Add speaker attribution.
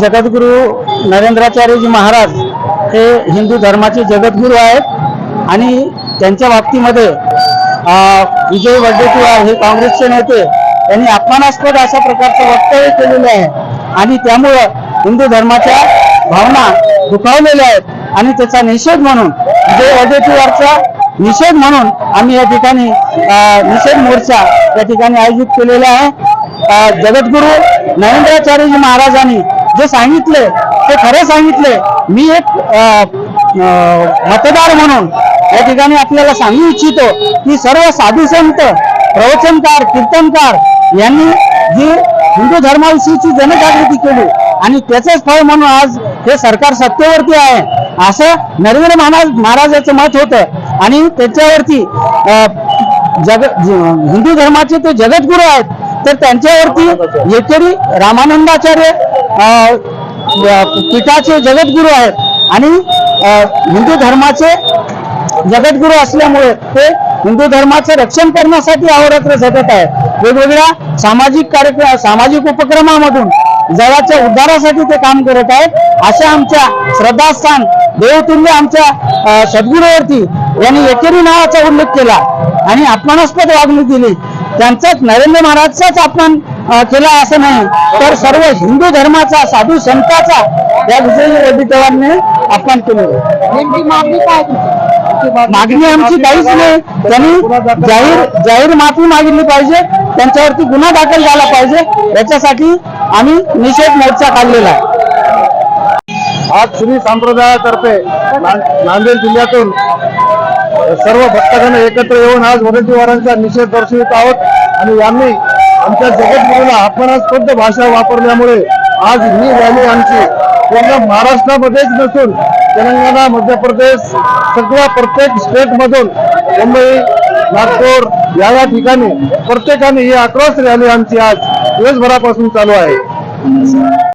Speaker 1: जगद्गुरू नरेंद्राचार्यजी महाराज हे हिंदू धर्माचे जगद्गुरू आहेत आणि त्यांच्या बाबतीमध्ये विजय वडेट्टीवार हे काँग्रेसचे नेते यांनी अपमानास्पद अशा प्रकारचं वक्तव्य केलेलं आहे. आणि त्यामुळं हिंदू धर्माच्या भावना दुखावलेल्या आहेत. आणि त्याचा निषेध म्हणून विजय वडेट्टीवारचा निषेध म्हणून आम्ही या ठिकाणी निषेध मोर्चा या ठिकाणी आयोजित केलेला आहे. जगद्गुरू नरेंद्राचार्यजी महाराजांनी जे सांगितले ते खरे सांगितले. मी एक मतदार म्हणून या ठिकाणी आपल्याला सांगू इच्छितो की सर्व साधू संत प्रवचनकार कीर्तनकार यांनी जी हिंदू धर्माविषयीची जनजागृती केली आणि त्याचंच फळ म्हणून आज हे सरकार सत्तेवरती आहे असं नरेंद्र महाराज महाराजाचं मत होतं. आणि त्याच्यावरती जग हिंदू धर्माचे ते जगद्गुरू आहेत. तर त्यांच्यावरती एकेरी रामानंदाचार्य पीठाचे जगद्गुरू आहेत. आणि हिंदू धर्माचे जगद्गुरू असल्यामुळे ते हिंदू धर्माचं रक्षण करण्यासाठी अहोरात्र झटत आहे वेगवेगळ्या सामाजिक कार्यक्रम सामाजिक उपक्रमामधून जगाच्या उद्धारासाठी ते काम करत आहेत. अशा आमच्या श्रद्धास्थान देवतुल्य आमच्या सद्गुरूवरती यांनी एकेरी नावाचा उल्लेख केला आणि अपमानास्पद वागणूक दिली. त्यांचाच नरेंद्र महाराजचाच अपमान केला असं नाही. तर सर्व हिंदू धर्माचा साधू संताचा या विजयी वडेट्टीवारने अपमान केलेला
Speaker 2: नेमकी मागणी
Speaker 1: आमची काहीच नाही. त्यांनी जाहीर जाहीर माफी मागितली पाहिजे. त्यांच्यावरती गुन्हा दाखल झाला पाहिजे. याच्यासाठी आम्ही निषेध मोर्चा काढलेला आहे.
Speaker 3: आज श्री संप्रदायातर्फे नांदेड जिल्ह्यातून सर्व भक्तगण एकत्र येऊन आज वरटीवारांचा निषेध दर्शवित आहोत. आणि यांनी आमच्या जगद्गुरूला अपमानास्पद भाषा वापरल्यामुळे आज ही रॅली आमची पूर्ण महाराष्ट्रामध्येच नसून तेलंगणा मध्य प्रदेश सगळ्या प्रत्येक स्टेटमधून मुंबई नागपूर या या ठिकाणी प्रत्येकाने ही आक्रोश रॅली आमची आज दिवसभरापासून चालू आहे.